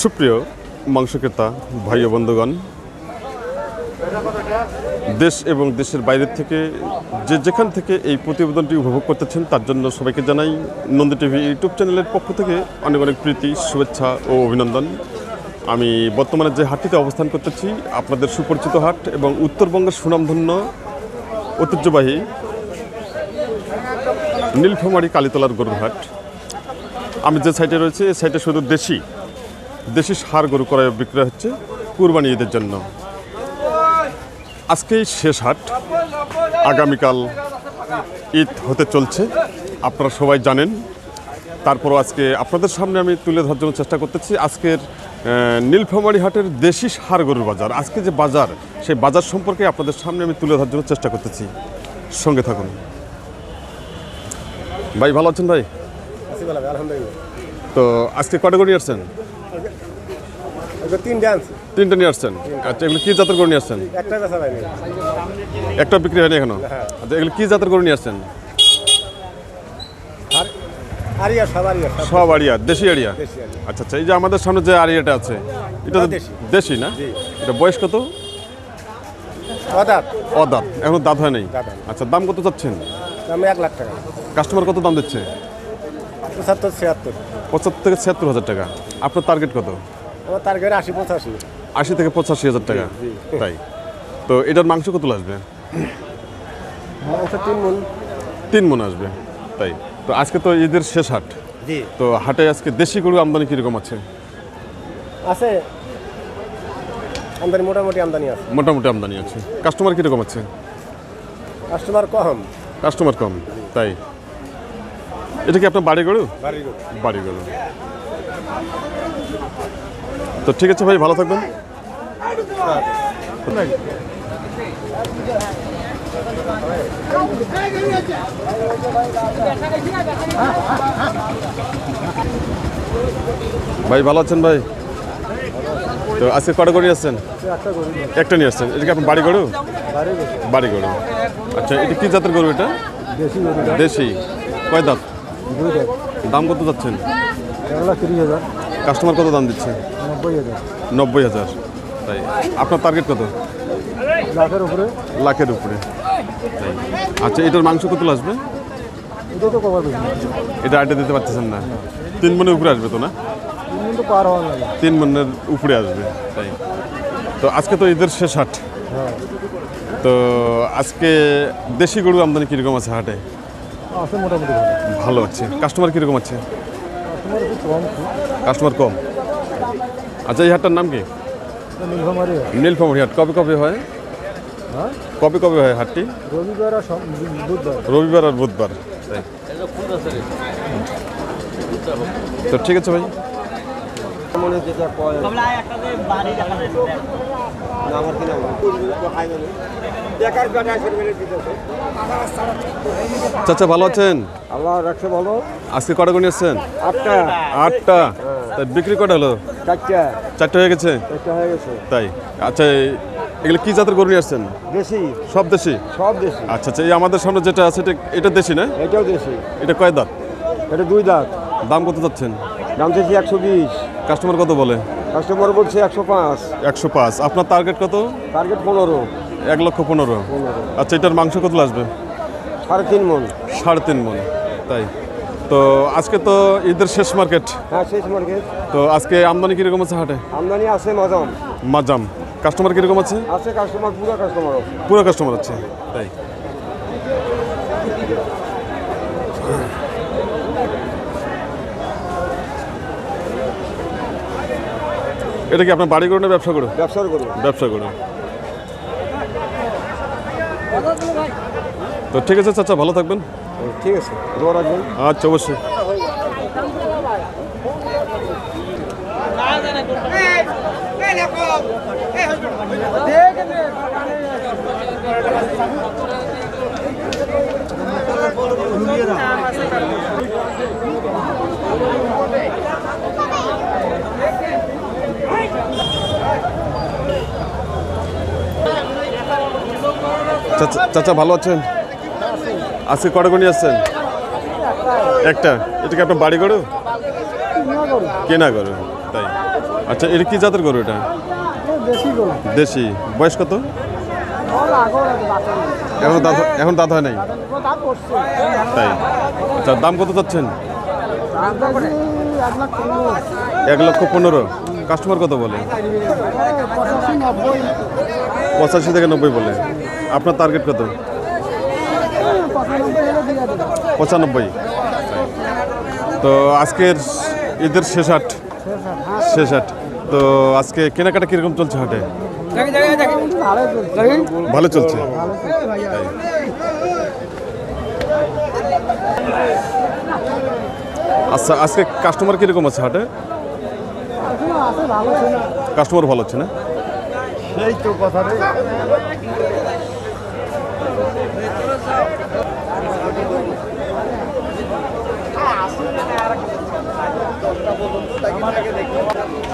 সুপ্রিয় মাংস ক্রেতা ভাই ও বন্ধুগণ, দেশ এবং দেশের বাইরের থেকে যে যেখান থেকে এই প্রতিবেদনটি উপভোগ করতেছেন, তার জন্য সবাইকে জানাই নন্দী টিভি ইউটিউব চ্যানেলের পক্ষ থেকে অনেক অনেক প্রীতি, শুভেচ্ছা ও অভিনন্দন। আমি বর্তমানে যে হাটটিতে অবস্থান করতেছি, আপনাদের সুপরিচিত হাট এবং উত্তরবঙ্গের সুনামধন্য, ঐতিহ্যবাহী নীলফামারী কালীতলার গরুর হাট। আমি যে সাইটে রয়েছে, এই সাইটে শুধু দেশি দেশি সার গরু ক্রয় বিক্রয় হচ্ছে কুরবানি ঈদের জন্য। আজকেই শেষ হাট। আগামীকাল ঈদ হতে চলছে, আপনারা সবাই জানেন। তারপরও আজকে আপনাদের সামনে আমি তুলে ধরার জন্য চেষ্টা করতেছি আজকের নীলফামারী হাটের দেশি সার গরুর বাজার। আজকে যে বাজার, সেই বাজার সম্পর্কে আপনাদের সামনে আমি তুলে ধরার জন্য চেষ্টা করতেছি। সঙ্গে থাকুন। ভাই, ভালো আছেন ভাই? ভালো আলহামদুলিল্লাহ। তো আজকে কটা করে নিয়ে আসছেন? তিনটা নিয়ে আসছেন? আচ্ছা এগুলো কি জাতের গরু নিয়ে আসছেন? একটা বেচা পাইনি একটা বিক্রি হয়নি এখনও? আচ্ছা এগুলো কি জাতের গরু নিয়ে আসছেন? আরিয়া সব আরিয়া সব সব দেশি। আরিয়া। আচ্ছা আচ্ছা এই যে আমাদের সামনে যে আড়িয়াটা আছে এটা দেশি। না? এটা বয়স কত? অদাত। অদাঁত এখনও দাঁত হয় নাই। আচ্ছা দাম কত চাচ্ছেন? দাম এক লাখ টাকা। কাস্টমার কত দাম দিচ্ছে? পঁচাত্তর ছিয়াত্তর। পঁচাত্তর থেকে ছিয়াত্তর হাজার টাকা। আপনার টার্গেট কত? আমার টার্গেট আশি পঁচাশি। আশি থেকে পঁচাশি হাজার টাকা। তাই। তো এটার মাংস কত আসবে মাংস তিন মন। তিন মন আসবে। তাই। তো আজকে তো ঈদের শেষ হাট। তো হাটে আজকে দেশি গরু আমদানি কীরকম আছে? আছে। আমদানি মোটামুটি আমদানি আছে। মোটামুটি আমদানি আছে। কাস্টমার কীরকম আছে? কাস্টমার কম। কাস্টমার কম। তাই। এটা কি আপনার বাড়ি গরু? বাড়ি গরু। তো ঠিক আছে ভাই ভালো থাকবেন। ভাই ভালো আছেন ভাই? তো আজকে কটা গরু আসছেন? একটা নিয়ে আসছেন। এটা কি আপনার বাড়ি গরু? বাড়ি গরু। আচ্ছা এটা কি জাতের গরু এটা? বেশি দেশি। কয় দাঁত? দাম কত যাচ্ছেন? তিরিশ হাজার কাস্টমার কত দাম দিচ্ছে? নব্বই হাজার। তাই, আপনার টার্গেট কত? লাখের উপরে। লাখের উপরে আচ্ছা এটার মাংস কত আসবে? এটা তো দিতে পারতেছেন না। তিন মনের উপরে আসবে তো না? তিন মনের উপরে আসবে, তাই। তো আজকে তো ঈদের শেষ হাট। তো আজকে দেশি গরু আমদানি কীরকম আছে হাটে? আছে মোটামুটি ভালো। ভালো আছে কাস্টমার কীরকম আছে কাস্টমার একটু কম। কাস্টমার কম আচ্ছা এই হাটটার নাম কি? নীলফামারি নীলফামারি হাট। কবে কবে হয়? হ্যাঁ? কবে কবে হয় হাটটি? রবিবার আর সব- বুধবার। রবিবার আর বুধবার। তাই। তো ঠিক আছে ভাই। মনে যেটা কয় আমার কিনা চাচা ভালো আছেন? আল্লাহ রাখছে বলো আজকে কটা গুণি আসছেন আটটা। আটটা। তাই বিক্রি কটা হলো? চারটা। চারটে হয়ে গেছে? চারটা হয়ে গেছে। তাই। আচ্ছা এগুলো কি জাতের গরু নিয়ে আসছেন? দেশি। সব দেশি? সব দেশি। আচ্ছা আচ্ছা এই আমাদের সামনে যেটা আছে এটা এটা দেশি না? এটাও দেশি। এটা কয় দাঁত? এটা দুই দাঁত। দাম কত যাচ্ছেন দাম চাইছি একশো বিশ। কাস্টমার কত বলে? কাস্টমার বলছে একশো পাঁচ। একশো পাঁচ। আপনার টার্গেট কত? টার্গেট পনেরো। এক লক্ষ পনেরো। আচ্ছা এটার মাংস কত আসবে সাড়ে তিন মন। সাড়ে তিন মন তাই? তো আজকে তো ঈদের শেষ মার্কেট। হ্যাঁ শেষ মার্কেট। তো আজকে আমদানি কীরকম আছে হাটে? আমদানি আছে মাজাম। মাজাম। কাস্টমার কীরকম আছে? আছে কাস্টমার পুরো কাস্টমার পুরো কাস্টমার আছে তাই? এটা কি আপনার বাড়ি করুন না ব্যবসা করুন? ব্যবসার করুন। ব্যবসা করুন। তো ঠিক আছে চাচা ভালো থাকবেন। ঠিক আছে দোয়া রাখবেন। আচ্ছা অবশ্যই। চাচা চাচা ভালো আছেন? আজকে কটা গুণি আসছেন? একটা। এটা কি আপনার বাড়ি গরু? কেনা গরু, তাই। আচ্ছা এটা কি জাতের গরু এটা? দেশি। বয়স কত? এখন এখন দাঁত হয় নাই? তাই। আচ্ছা দাম কত চাচ্ছেন? এক লক্ষ পনেরো। কাস্টমার কত বলে? পঁচাশি থেকে নব্বই বলে। আপনার টার্গেট কত? পঁচানব্বই। তো আজকের ঈদের শেষ হাট শেষ হাট তো আজকে কেনাকাটা কীরকম চলছে হাটে? ভালো চলছে। আচ্ছা আজকে কাস্টমার কীরকম আছে হাটে? কাস্টমার ভালো হচ্ছে না? সেই তো কথা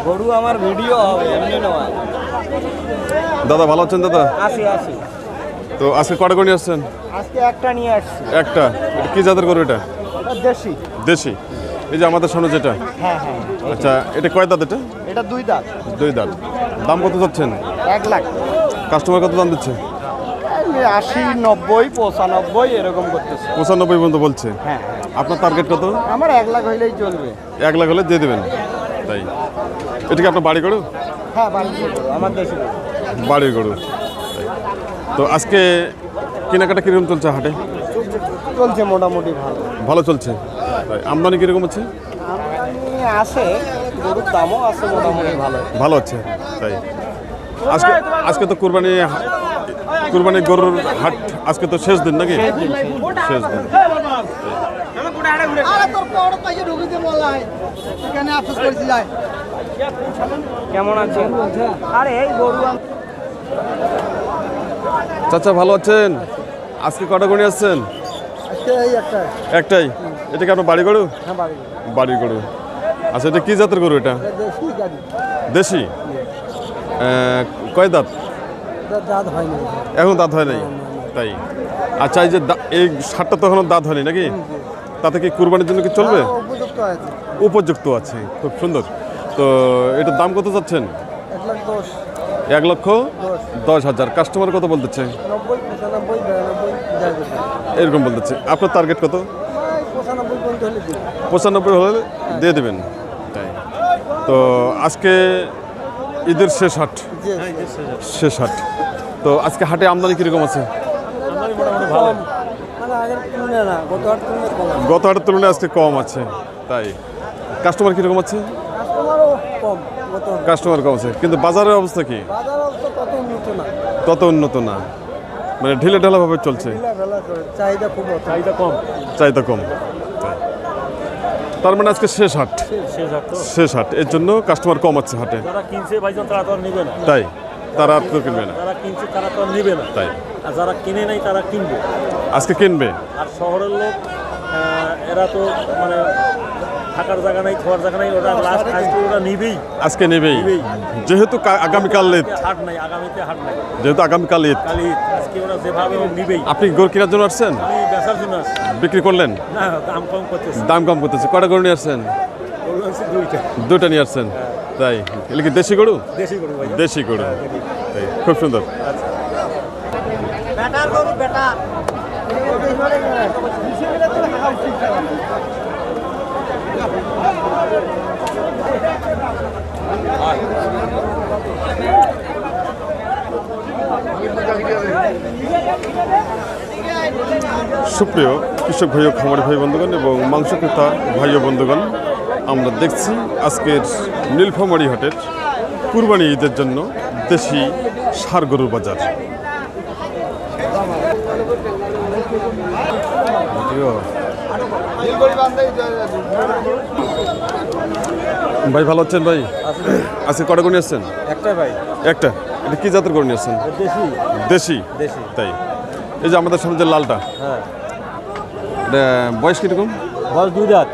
গরু আমার ভিডিও হবে এমনি নয়। দাদা ভালো আছেন দাদা? আসি আসি তো আজকে কটা করে নিয়ে আসছেন? আজকে একটা নিয়ে আসছি। একটা। এটা কি জাতের গরু এটা? দেশি। দেশি। এই যে আমাদের সামনে যেটা? হ্যাঁ হ্যাঁ। আচ্ছা এটা কয় দাঁত এটা? এটা দুই দাঁত। দুই দাঁত। দাম কত যাচ্ছেন এক লাখ। কাস্টমার কত দাম দিচ্ছে? আশি নব্বই পঁচানব্বই এরকম করতেছে। পঁচানব্বই পর্যন্ত বলছে? হ্যাঁ। আপনার টার্গেট কত? আমার এক লাখ হইলেই চলবে। এক লাখ হলে দিয়ে দেবেন। তাই। এটা কি আপনার বাড়ি গরু? হ্যাঁ গরু, আমার দেশি। বাড়ির গরু। তো আজকে কেনাকাটা কীরকম চলছে হাটে? চলছে মোটামুটি ভালো। ভালো চলছে? তাই। আমদানি কীরকম আছে আমদানি আছে গরুর দামও আছে মোটামুটি ভালো। ভালো আছে তাই। আজকে আজকে তো কুরবানি কুরবানি গরুর হাট আজকে তো শেষ দিন নাকি? শেষ দিন হয়। কেমন আছে আরে এই গরু চাচা ভালো আছেন? আজকে কটা গণি আসছেন একটাই। এটা কি আপনার বাড়ি গরু? হ্যাঁ বাড়ি বাড়ির গরু। আচ্ছা এটা কি জাতের গরু এটা? দেশি কয় দাঁত? দাঁত হয়নি। এখন দাঁত হয় নাই? তাই? আচ্ছা এই যে দা- এই সারটা তো এখনও দাঁত হয়নি নাকি? তাতে কি কুরবানির জন্য কি চলবে? উপযুক্ত আছে। খুব সুন্দর। তো এটার দাম কত চাচ্ছেন এক লক্ষ দশ। হাজার। কাস্টমার কত বলতেছে? এরকম বলতেছে। আপনার টার্গেট কত? পঁচানব্বই হলে পঁচানব্বই হলে দিয়ে দেবেন। তাই। তো আজকে ঈদের শেষ হাট। শেষ হাট। তো আজকে হাটে আমদানি কীরকম আছে? মানে গত হাটের তুলনায় আজকে কম আছে তাই। কাস্টমার কীরকম আছে? কম কাস্টমার কম আছে কিন্তু বাজারের অবস্থা কি? তত উন্নত না। মানে ঢিলে ঢালাভাবে চলছে। চাহিদা চাহিদা কম। চাহিদা কম। তার মানে আজকে শেষ হাট। শেষ হাট শেষ হাট এর জন্য কাস্টমার কম আছে হাটে। তাই। তারা আর কেউ কিনবে না। যারা কিনছে তারা তো আর নিবে না। তাই। আর যারা কিনে নাই তারা কিনবে। আজকে কিনবে। আর শহরের লোক আহ, এরা তো মানে থাকার জায়গা নাই খাওয়ার জায়গা নাই ওরা লাস্ট আজকে ওরা নিবেই। আজকে নেবেই। নিবেই। যেহেতু কা- আগামীকাল ঈদ। হাট নাই আগামীতে হাট নাই। যেহেতু আগামীকাল ঈদ। কালি ঈদ। আজকে ওরা যেভাবে হোক নিবেই। আপনি গরু কেনার জন্য আসছেন? আমি বেচার জন্য আসছি। বিক্রি করলেন? না দাম কম করতেছে। দাম কম করতেছে। কটা গরু নিয়ে আসছেন? দুইটা। দুটা নিয়ে আসছেন। তাই? এগুলো কি দেশি গরু? দেশি গরু দেশি গরু। তাই খুব সুন্দর। সুপ্রিয় কৃষক ভাই ও খামারি ভাই বন্ধুগণ এবং মাংস ক্রেতা ভাই ও বন্ধুগণ আমরা দেখছি আজকের নীলফামারী হাটের কুরবানি ঈদের জন্য দেশি সার গরুর বাজার। ভাই ভালো আছেন ভাই? আজকে কটা নিয়ে আসছেন? একটা ভাই। একটা? এটা কি জাতের নিয়ে আসছেন? দেশি। দেশি? তাই। এই যে আমাদের সামনে যে লালটা হ্যাঁ। বয়স কীরকম? বল দুই দাঁত।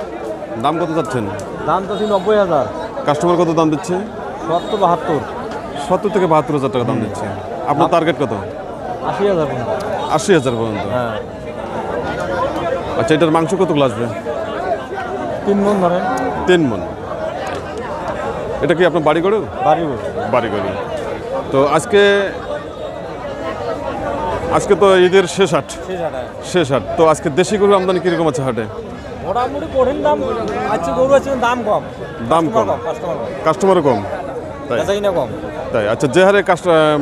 দাম কত চাচ্ছেন? দাম তো নব্বই হাজার। কাস্টমার কত দাম দিচ্ছে? সত্তর বাহাত্তর। সত্তর থেকে বাহাত্তর হাজার টাকা দাম দিচ্ছে। আপনার টার্গেট কত? আশি হাজার পর্যন্ত। আশি হাজার পর্যন্ত। হ্যাঁ। আচ্ছা এটার মাংস কতগুলো আসবে তিন মন ধরেন। তিন মন। এটা কি আপনার বাড়ি গড়ে বাড়ি বাড়ি গড়ে তো আজকে আজকে তো ঈদের শেষ হাট। শেষ হাট তো আজকে দেশি গরু আমদানি কীরকম আছে হাটে? মোটামুটি কঠিন দাম আছে গরু আছে দাম কম। দাম কম। কাস্টমার কম। তাই। না কম। তাই। আচ্ছা যে হারে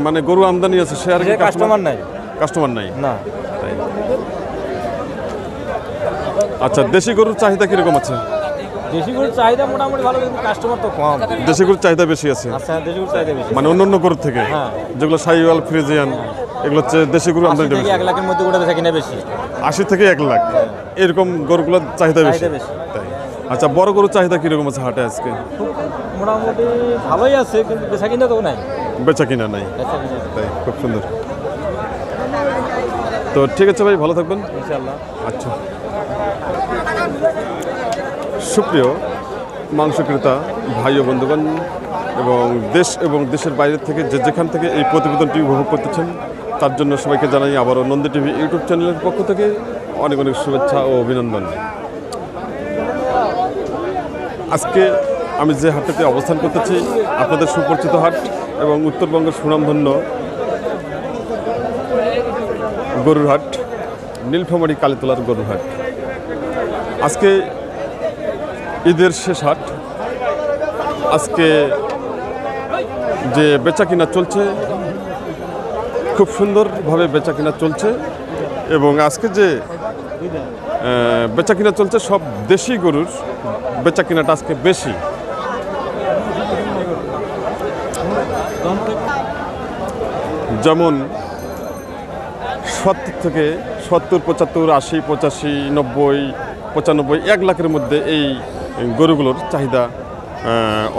মানে গরু আমদানি আছে সে হারে কাস্টমার নাই। কাস্টমার নাই? না। তাই। আচ্ছা দেশি গরুর চাহিদা কীরকম আছে? দেশি গরুর চাহিদা মোটামুটি ভালো কিন্তু কাস্টমার তো কম। দেশি গরুর চাহিদা বেশি আছে? আচ্ছা দেশি গরুর চাহিদা বেশি। মানে অন্য অন্য গরুর থেকে? হ্যাঁ। যেগুলো সাইওয়াল ফ্রিজিয়ান এগুলো হচ্ছে দেশি গরু আমদানি এক লাখের মধ্যে ওটা বেচা কিনা বেশি। আশি থেকে এক লাখ। এরকম গরুগুলোর চাহিদা বেশি। তাই। আচ্ছা বড় গরুর চাহিদা কীরকম আছে হাটে আজকে? মোটামুটি ভালোই আছে কিন্তু বেচা কিনা তো নাই। বেচা কিনা নাই তাই খুব সুন্দর। তো ঠিক আছে ভাই ভালো থাকবেন। আচ্ছা। সুপ্রিয় মাংস ক্রেতা ভাই ও বন্ধুগণ এবং দেশ এবং দেশের বাইরে থেকে যে যেখান থেকে এই প্রতিবেদনটি উপভোগ করতেছেন তার জন্য সবাইকে জানাই আবারও নন্দী টিভি ইউটিউব চ্যানেলের পক্ষ থেকে অনেক অনেক শুভেচ্ছা ও অভিনন্দন। আজকে আমি যে হাটটিতে অবস্থান করতেছি, আপনাদের সুপরিচিত হাট এবং উত্তরবঙ্গের সুনামধন্য গরুর হাট, নীলফামারী কালীতলার গরুর হাট। আজকে ঈদের শেষ হাট। আজকে যে বেচা কিনা চলছে খুব সুন্দরভাবে বেচা কিনা চলছে এবং আজকে যে বেচা কিনা চলছে সব দেশি গরুর বেচা কিনাটা আজকে বেশি। যেমন সত্তর থেকে সত্তর, পঁচাত্তর, আশি, পঁচাশি, নব্বই, পঁচানব্বই, এক লাখের মধ্যে এই গরুগুলোর চাহিদা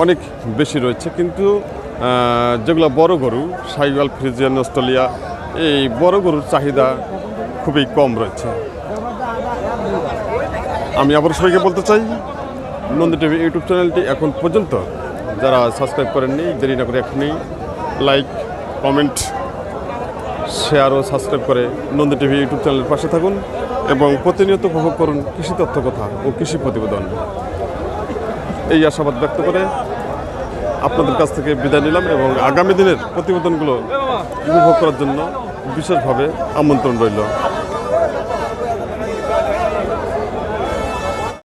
অনেক বেশি রয়েছে। কিন্তু যেগুলো বড় গরু সাইওয়াল ফ্রিজিয়ান, অস্ট্রেলিয়া, এই বড় গরুর চাহিদা খুবই কম রয়েছে। আমি আবার সবাইকে বলতে চাই, নন্দী টিভি ইউটিউব চ্যানেলটি এখন পর্যন্ত যারা সাবস্ক্রাইব করেননি, দেরি না করে এখনই লাইক, কমেন্ট, শেয়ার ও সাবস্ক্রাইব করে নন্দী টিভি ইউটিউব চ্যানেলের পাশে থাকুন এবং প্রতিনিয়ত উপভোগ করুন কৃষি তথ্য কথা ও কৃষি প্রতিবেদন। এই আশাবাদ ব্যক্ত করে আপনাদের কাছ থেকে বিদায় নিলাম এবং আগামী দিনের প্রতিবেদনগুলো উপভোগ করার জন্য বিশেষভাবে আমন্ত্রণ রইল।